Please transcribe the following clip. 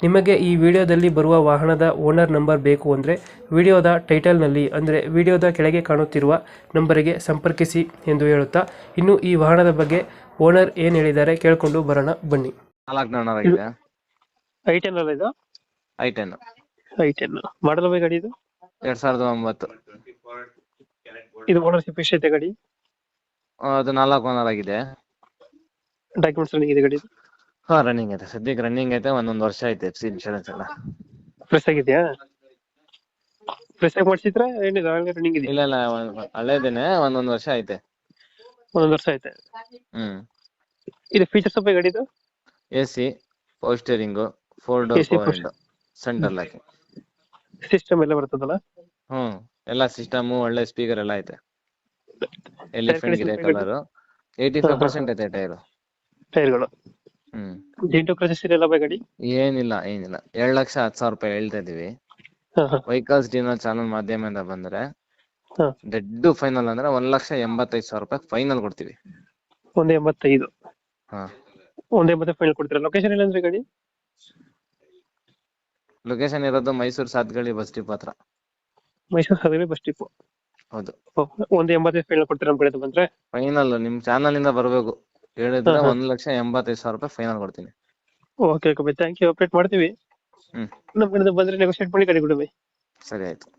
ನಿಮಗೆ ಈ ವಿಡಿಯೋದಲ್ಲಿ ಬರುವ ವಾಹನದ ಓನರ್ ನಂಬರ್ ಬೇಕು ಅಂದರೆ ವಿಡಿಯೋದ ಟೈಟಲ್ನಲ್ಲಿ ಅಂದರೆ ವಿಡಿಯೋದ ಕೆಳಗೆ ಕಾಣುತ್ತಿರುವ ನಂಬರಿಗೆ ಸಂಪರ್ಕಿಸಿ ಎಂದು ಹೇಳುತ್ತಾ ಇನ್ನು ಈ ವಾಹನದ ಬಗ್ಗೆ ಓನರ್ ಏನು ಹೇಳಿದ್ದಾರೆ ಕೇಳಿಕೊಂಡು ಬರೋಣ ಬನ್ನಿ. ನಾಲ್ಕು ನನ್ನರ್ ಆಗಿದೆ ಐ ಟೆನ್ ಅಲ್ಲ ಇದು? I ten. I ten. Model by ಗಾಡಿ ಇದು? ಎರಡ್ ಸಾವಿರದ ಒಂಬತ್ತು. ಇದು ಓನರ್ಶಿಪ್ ಎಷ್ಟೈತೆ ಗಾಡಿ? ಆ, ಅದು ನಾಲ್ಕು ಓನರ್ ಆಗಿದೆ ಡಾಕ್ಯುಮೆಂಟ್ಸ್ ರನ್ನಿಂಗ್ ಇದೆ ಗಾಡಿ ಹಾ ರನ್ನಿಂಗ್ ಐತೆ. ಸದ್ಯಕ್ಕೆ ರನ್ನಿಂಗ್ ಐತೆ. ಒಂದೊಂದು ವರ್ಷ ಐತೆ ಎಫ್ ಸಿ ಇನ್ಶೂರೆನ್ಸ್ ಎಲ್ಲ. ಫ್ರೆಶ್ ಆಗಿದೆಯಾ? ಫ್ರೆಶ್ ಆಗಿ ಮಾಡಿಸಿದ್ರೆ? ಏನಿದೆ? ರನ್ನಿಂಗ್ ಇದೆ ಇಲ್ಲ ಇಲ್ಲ. ಒಂದ್- ಹಳೇದೇನೆ. ಒಂದೊಂದು ವರ್ಷ ಐತೆ. ಒಂದೊಂದು ವರ್ಷ ಐತೆ. ಹ್ಮ್. ಇದು ಫೀಚರ್ಸ್ ಸ್ವಲ್ಪ ಗಾಡಿದು? A C power steering four door AC, power power window centre locking system ಎಲ್ಲ ಬರ್ತದಲ್ಲ? ಹ್ಮ್. ಎಲ್ಲ ಸಿಸ್ಟಮ್ ಒಳ್ಳೆ ಸ್ಪೀಕರ್ ಎಲ್ಲ ಐತೆ. Elephant grey condition colour eighty five percent ಐತೆ ಟೈರು ಟೈರ್ಗಳು ಹ್ಮ್. ಜೆಂಟು ಕ್ರಸಸ್ ಇರಲ್ಲ ಬೈ ಗಾಡಿ? ಏನಿಲ್ಲ ಏನಿಲ್ಲ. ಎರಡ್ ಲಕ್ಷ ಹತ್ತು ಸಾವಿರ ರೂಪಾಯಿ ಹೇಳ್ತಾ ಇದೀವಿ. ಹಾ ಹಾ. ವೆಹಿಕಲ್ಸ್ ಡೀಲರ್ ಚಾನಲ್ ಮಾಧ್ಯಮದಿಂದ ಬಂದ್ರೆ ಹಾ. ಡೆಡ್ ಫೈನಲ್ ಅಂದ್ರೆ ಒಂದ್ ಲಕ್ಷ ಎಂಬತ್ತೈದು ಸಾವಿರ ರೂಪಾಯಿ ಫೈನಲ್ ಕೊಡ್ತೀವಿ. ಒಂದು ಎಂಬತ್ತೈದು. ಹಾ. ಒಂದು ಎಂಬತ್ತೈದು ಫೈನಲ್ ಕೊಡ್ತೀರಾ? ಲೊಕೇಶನ್ ಇಲ್ಲ ಅಂದ್ರೆ ಗಾಡಿ? ಲೊಕೇಶನ್ ಇರೋದು ಮೈಸೂರು ಸಾತ್ಗಳಿ ಬಸ್ ಡಿಪೋ ಹತ್ರ. ಮೈಸೂರು ಸಾತ್ಗಳಿ ಬಸ್ ಡಿಪೋ ಹೌದು. ಒಂದು ಎಂಬತ್ತೈದು ಫೈನಲ್ ಕೊಡ್ತೀರಾ ನಮ್ಮ ಕಡೆ ಬಂದ್ರೆ? ಫೈನಲ್ ನಿಮ್ ಚಾನಲ್ ಇಂದ ಬರ್ಬೇಕು. ಹೇಳಿದ್ರೆ. ಒಂದ್ ಲಕ್ಷ ಎಂಬತ್ತೈದು ಸಾವಿರ ರೂಪಾಯಿ ಫೈನಲ್ ಕೊಡ್ತೀನಿ. Okay okay bye thank you update ಮಾಡ್ತೀವಿ. ಹ್ಮ್. ನಮ್ಮ ಕಡೆ ಬಂದ್ರೆ ನೆಗೋಷಿಯೇಟ್ ಮಾಡಿ ಗಾಡಿ ಕೊಡಿ ಬೈ. ಸರಿ ಆಯ್ತು.